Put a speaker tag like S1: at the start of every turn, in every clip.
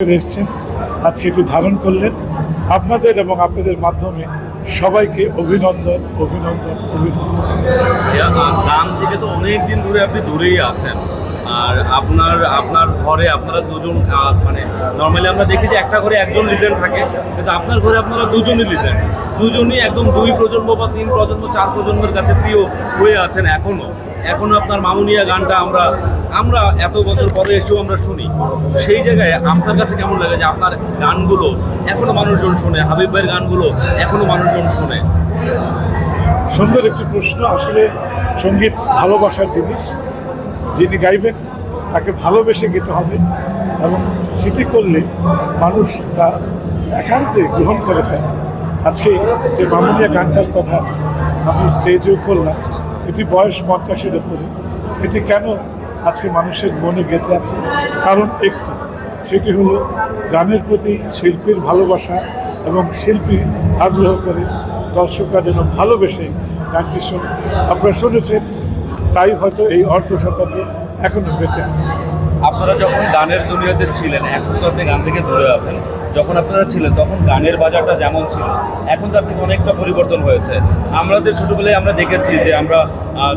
S1: এসছেন। আজকে এটি ধারণ করলেন আপনাদের এবং আপনাদের মাধ্যমে সবাইকে অভিনন্দন অভিনন্দন অভিনন্দন।
S2: গান থেকে তো অনেক দিন ধরে আপনি দূরেই আছেন। আর আপনার আপনার ঘরে আপনারা দুজন মানে নর্মালি আমরা দেখি যে একটা ঘরে একজন লিজেন্ড থাকে, কিন্তু আপনার ঘরে আপনারা দুজনই লিজেন্ড দুজনই একদম দুই প্রজন্ম বা তিন প্রজন্ম, চার প্রজন্মের কাছে প্রিয় হয়ে আছেন এখনও। এখনও আপনার মামুনিয়া গানটা আমরা আমরা এত বছর পরে এসেও আমরা শুনি। সেই জায়গায় আপনার কাছে কেমন লাগে যে আপনার গানগুলো এখনও মানুষজন শোনে? হাবিব ভাইয়ের গানগুলো এখনও মানুষজন শোনে?
S1: সুন্দর একটি প্রশ্ন। আসলে সংগীত ভালোবাসার জিনিস। যিনি গাইবেন, তাকে ভালোবেসে গেতে হবে। এবং সেটি করলে মানুষ তা একান্তে গ্রহণ করে ফেলে। আজকে যে মামুনিয়া গানটার কথা আমি স্টেজেও করলাম এটি বয়স পঞ্চাশের উপরে। এটি কেন আজকে মানুষের মনে গেঁথে আছে? কারণ একটি, সেটি হলো গানের প্রতি শিল্পীর ভালোবাসা এবং শিল্পী আগ্রহ করে দর্শকরা যেন ভালোবেসে গানটি শোনে। আপনারা শুনেছেন, তাই হয়তো এই অর্ধ শতাব্দী এখনও বেঁচে আছে।
S2: আপনারা যখন গানের দুনিয়াতে ছিলেন, এখন তো আপনি গান থেকে দূরে আছেন। যখন আপনারা ছিলেন তখন গানের বাজারটা যেমন ছিল এখন তার থেকে অনেকটা পরিবর্তন হয়েছে। আমাদের ছোটোবেলায় আমরা দেখেছি যে আমরা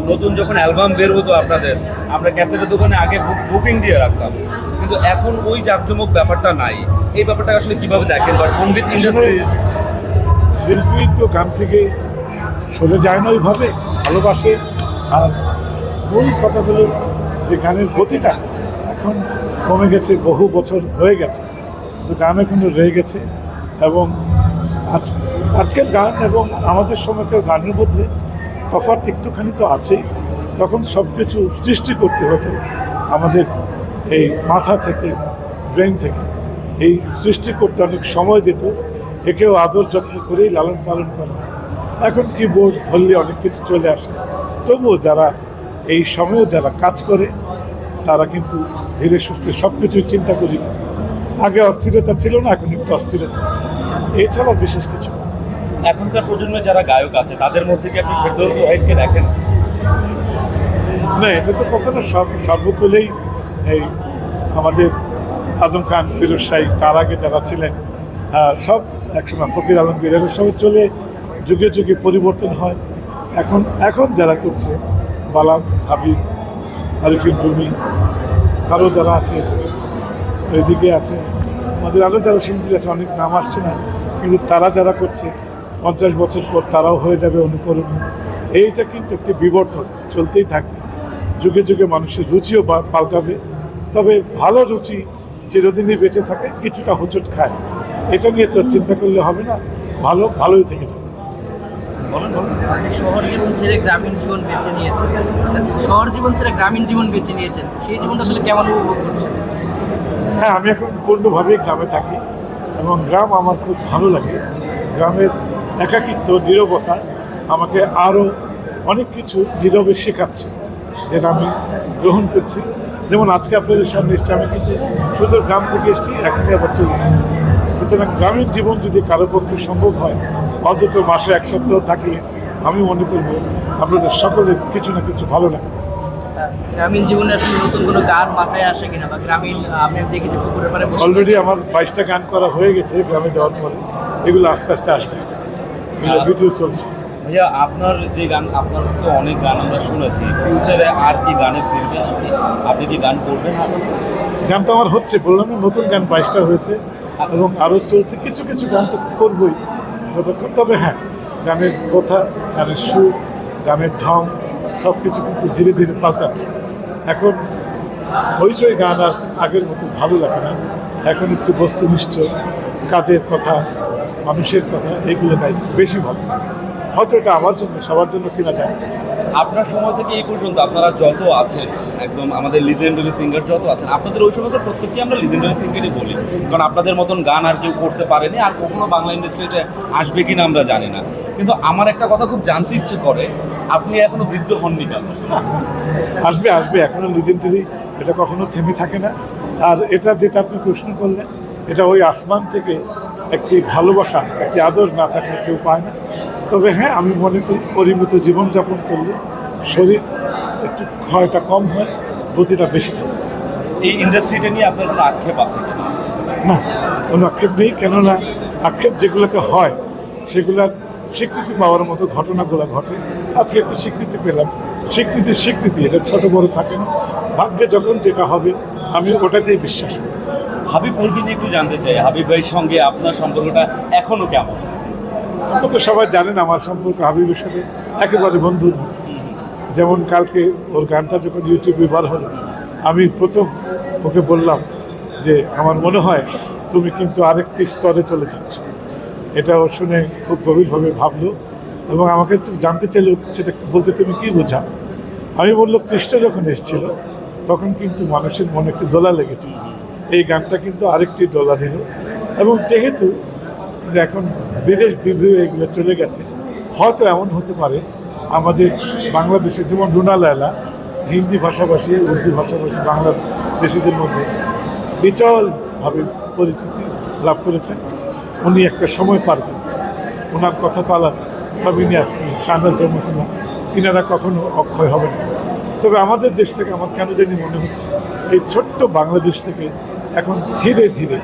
S2: নতুন যখন অ্যালবাম বের হতো আপনাদের আমরা ক্যাসেটের দোকানে আগে বুকিং দিয়ে রাখতাম। কিন্তু এখন ওই জাঁকজমক ব্যাপারটা নাই। এই ব্যাপারটা আসলে কীভাবে দেখেন বা সংগীত ইন্ডাস্ট্রি
S1: শিল্পী তো গান থেকে সরে যায় না ওইভাবে ভালোবাসে। আর মূল কথা হলো যে গানের গতিটা এখন কমে গেছে বহু বছর হয়ে গেছে। গান এখনও রয়ে গেছে এবং আজ, আজকের গান এবং আমাদের সময়কার গানের মধ্যে তফাৎ একটুখানি তো আছেই। তখন সব কিছু সৃষ্টি করতে হতো আমাদের এই মাথা থেকে, ব্রেন থেকে। এই সৃষ্টি করতে অনেক সময় যেত, একেও আদর যত্ন করেই লালন পালন করা। এখন কিবোর্ড ধরলে অনেক কিছু চলে আসে। তবুও যারা এই সময়েও যারা কাজ করে, তারা কিন্তু ধীরে সুস্থে সব কিছুই চিন্তা করি। আগে অস্থিরতা ছিল না এখন একটু অস্থিরতা আছে। এছাড়া বিশেষ কিছু
S2: এখনকার প্রজন্মে যারা গায়ক আছে তাদের মধ্যে কি আপনি ফেরদৌস ওয়াহিদকে দেখেন?
S1: না এটা তো কথা না সব সর্বকুলেই এই আমাদের আজম খান ফিরোজ শাহী তার আগে যারা ছিলেন সব একসময় ফকির আলমগীর এরা সব চলে যুগে যুগে পরিবর্তন হয়। এখন এখন যারা করছে বালাম হাবিব আরিফিন রুমি আরও যারা আছে এদিকে আছে। আমাদের আরও যারা শিল্পী আছে, অনেক নাম আসছে না, কিন্তু তারা যারা করছে, পঞ্চাশ বছর পর তারাও হয়ে যাবে অনুকরণ। এইটা কিন্তু একটি বিবর্তন, চলতেই থাকবে। যুগে যুগে মানুষের রুচিও পাল্টাবে। তবে ভালো রুচি চিরদিনই বেঁচে থাকে, কিছুটা হোঁচট খায়। এটা নিয়ে তো চিন্তা করলে হবে না, ভালো, ভালোই থেকে যাবে।
S3: শহর জীবন ছেড়ে গ্রামীণ জীবন বেছে নিয়েছেন। শহর জীবন ছেড়ে গ্রামীণ জীবন বেছে নিয়েছেন। সেই জীবনটা আসলে কেমন উপভোগ করছেন?
S1: হ্যাঁ আমি এখন পূর্ণভাবেই গ্রামে থাকি এবং গ্রাম আমার খুব ভালো লাগে। গ্রামের একাকিত্ব, নীরবতা আমাকে আরও অনেক কিছু নীরবে শেখাচ্ছে যেটা আমি গ্রহণ করছি। যেমন আজকে আপনাদের সামনে এসছি, আমি কিন্তু শুধু গ্রাম থেকে এসেছি এখনই আবার চলেছি সুতরাং গ্রামের জীবন যদি কারও পক্ষে সম্ভব হয়, অন্তত মাসে এক সপ্তাহ থাকি আমি মনে করব আপনাদের সকলের কিছু না কিছু ভালো লাগে
S3: গ্রামীণ জীবনে আসলে নতুন কোনো গান মাথায় আসে কিনা বা গ্রামীণ আপনি দেখেছি পুকুরের বসে
S1: অলরেডি আমার বাইশটা গান করা হয়ে গেছে গ্রামে যাওয়ার পরে। এগুলো আস্তে আস্তে আসবে। ভিডিও চলছে।
S2: ভাইয়া আপনার যে গান আপনার তো অনেক গান আমরা শুনেছি। ফিউচারে আর কি গানে ফিরবেন আপনি আপনি কি গান করবেন
S1: গান তো আমার হচ্ছে বললাম না নতুন গান বাইশটা হয়েছে এবং আরও চলছে। কিছু কিছু গান তো করবই। যতক্ষণ তবে হ্যাঁ গানের কথা গানের সুর গানের ঢং সব কিছু কিন্তু ধীরে ধীরে পাল্টাচ্ছে। এখন হইচই গান আর আগের মতো ভালো লাগে না। এখন একটু বস্তুনিষ্ঠ, কাজের কথা, মানুষের কথা, এগুলো গাইতে বেশি ভালো। হয়তো এটা আমার জন্য, সবার জন্য কিনা যায়।
S2: আপনার সময় থেকে এই পর্যন্ত আপনারা যত আছেন, একদম আমাদের লিজেন্ডারি সিঙ্গার যত আছেন, আপনাদের ওই সময়কার প্রত্যেককে আমরা লিজেন্ডারি সিঙ্গারই বলি। কারণ আপনাদের মতন গান আর কেউ করতে পারেনি, আর কখনো বাংলা ইন্ডাস্ট্রিতে আসবে কিনা আমরা জানি না। কিন্তু আমার একটা কথা খুব জানতে ইচ্ছে করে আপনি এখনও বৃদ্ধ হননি কেন?
S1: আসবে আসবে এখনও লিজেন্ডারি এটা কখনো থেমে থাকে না। আর এটা যেটা আপনি প্রশ্ন করলেন এটা ওই আসমান থেকে একটি ভালোবাসা একটি আদর না থাকলে কেউ পায় না। তবে হ্যাঁ আমি মনে করি পরিমিত জীবনযাপন করলে শরীর একটু ক্ষয়টা কম হয় গতিটা বেশি থাকে।
S2: এই ইন্ডাস্ট্রিটা নিয়ে আপনার কোনো আক্ষেপ আছে
S1: না কোনো আক্ষেপ নেই। কেননা আক্ষেপ যেগুলোতে হয় সেগুলার স্বীকৃতি পাওয়ার মতো ঘটনাগুলো ঘটে। আজকে একটা স্বীকৃতি পেলাম। স্বীকৃতি স্বীকৃতি এটা ছোট বড় থাকে না। ভাগ্যে যখন যেটা হবে আমি ওটাতেই বিশ্বাস করি।
S2: হাবিব ভাইকে নিয়ে একটু জানতে চাই? হাবিব ভাইয়ের সঙ্গে আপনার সম্পর্কটা এখনও কেমন?
S1: আপনারা তো সবাই জানেন আমার সম্পর্ক হাবিবের সাথে একেবারে বন্ধুর মতো। যেমন কালকে ওর গানটা যখন ইউটিউবে বার হলো আমি প্রথম ওকে বললাম যে আমার মনে হয় তুমি কিন্তু আরেকটি স্তরে চলে যাচ্ছ। এটা ও শুনে খুব গভীরভাবে ভাবলো এবং আমাকে জানতে চাইলো সেটা বলতে তুমি কি বোঝা? আমি বলল কৃষ্ণ যখন এসেছিল, তখন কিন্তু মানুষের মনে একটি দোলা লেগেছিল। এই গানটা কিন্তু আরেকটি ডোলা দিল। এবং যেহেতু এখন বিদেশ বিভূ এগুলো চলে গেছে, হয়তো এমন হতে পারে আমাদের বাংলাদেশে যেমন রুনা লায়লা, হিন্দি ভাষাভাষী, উর্দু ভাষাভাষী বাংলাদেশিদের মধ্যে বিচলভাবে পরিচিতি লাভ করেছেন উনি একটা সময় পার করেছেন। ওনার কথা তো আলাদা সাবিনী আসমি শাহনাজের মতো না ইনারা কখনো অক্ষয় হবেন না। তবে আমাদের দেশ থেকে আমার কেন জানি মনে হচ্ছে, এই ছোট্ট বাংলাদেশ থেকে এখন ধীরে ধীরে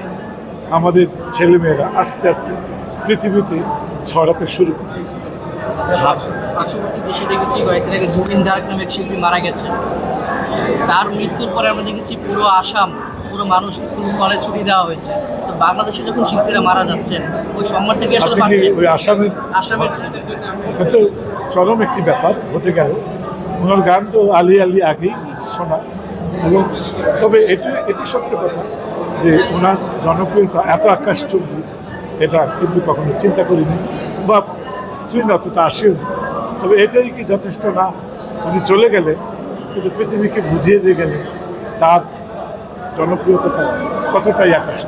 S1: আমাদের ছেলেমেয়েরা আস্তে আস্তে পৃথিবীতে ছড়াতে শুরু করে।
S3: পার্শ্ববর্তী দেশে দেখেছি, কয়েকদিন আগে জুবিন গার্গ নামে এক শিল্পী মারা গেছে তার মৃত্যুর পরে আমরা দেখেছি পুরো আসাম পুরো মানুষ স্কুল কলেজ ছুটি দেওয়া হয়েছে। তো বাংলাদেশে যখন শিল্পীরা মারা যাচ্ছেন ওই সম্মানটা কি আসলে পাচ্ছেন?
S1: ওই আসামের
S3: আসামের
S1: এটা তো চরম একটি ব্যাপার হতে গেল। ওনার গান তো আলি আলি আগেই শোনা। এবং তবে এটি এটি সত্য কথা যে ওনার জনপ্রিয়তা এত আকাশ চুম্বি এটা কিন্তু কখনো চিন্তা করিনি। বা স্ক্রিন অতটা আসেও নি। তবে এটাই কি যথেষ্ট না? উনি চলে গেলে কিন্তু পৃথিবীকে বুঝিয়ে দিয়ে গেলে তার জনপ্রিয়তাটা কতটাই আকাশ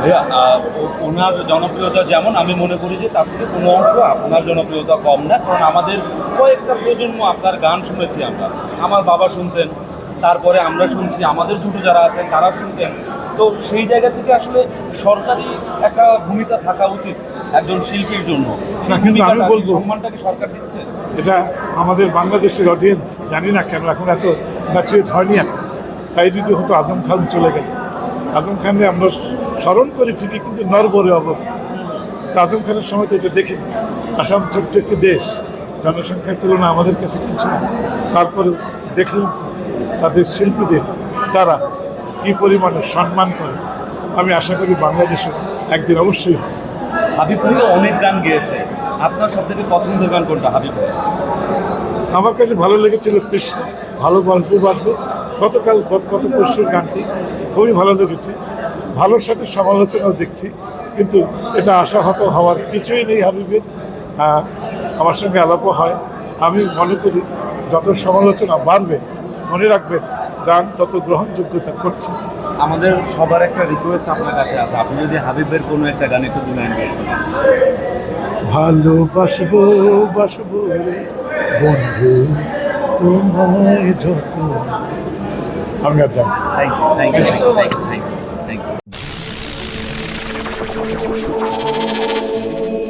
S2: ভাইয়া আহ, ওনার জনপ্রিয়তা যেমন আমি মনে করি যে তার থেকে কোনো অংশ আপনার জনপ্রিয়তা কম না কারণ আমাদের কয়েকটা প্রজন্ম আপনার গান শুনেছি আমরা। আমার বাবা শুনতেন তারপরে আমরা শুনছি আমাদের ছোট যারা আছেন তারা শুনতেন। তো সেই জায়গা থেকে আসলে সরকারি একটা ভূমিকা থাকা উচিত একজন শিল্পীর জন্য।
S1: আমি বলবো-
S2: সম্মানটা কি সরকার দিচ্ছে?
S1: এটা আমাদের বাংলাদেশের অডিয়েন্স জানি না কেন এখন এত ম্যাচুরেট হয়নি এখন। তাই যদি হতো আজম খান চলে গেল। আজম খানে আমরা স্মরণ করি ঠিকই কিন্তু নরবরে অবস্থা। তা আজম খানের সময় তো এটা দেখিনি। আসাম ছোট্ট একটি দেশ। জনসংখ্যার তুলনায় আমাদের কাছে কিছু না। তারপরে দেখলেন তো তাদের শিল্পীদের তারা কী পরিমাণে সম্মান করে। আমি আশা করি বাংলাদেশে একদিন অবশ্যই হবে।
S2: হাবিব ভাই অনেক গান গেয়েছে। আপনার সব থেকে পছন্দের গান কোনটা হাবিব
S1: আমার কাছে ভালো লেগেছিল কৃষ্ণ। ভালো বাসবো বাসবো। গতকাল গত- গত পরশুর গানটি খুবই ভালো লেগেছে ভালোর সাথে সমালোচনাও দেখছি কিন্তু এটা আশাহত হওয়ার কিছুই নেই হাবিবের। আমার সঙ্গে আলাপও হয়। আমি মনে করি যত সমালোচনা বাড়বে মনে রাখবেন গান তত গ্রহণযোগ্যতা করছে।
S2: আমাদের সবার একটা রিকোয়েস্ট আপনার কাছে আছে। আপনি যদি হাবিবের কোনো একটা গান একটু দুলাইন
S1: ভালোবাসবো বাসবো বন্ধু তোমায় যত I'm good, sir.
S2: Thank you. Thank you. Thank you. Thank you. Thank you. Thank you. Thank you.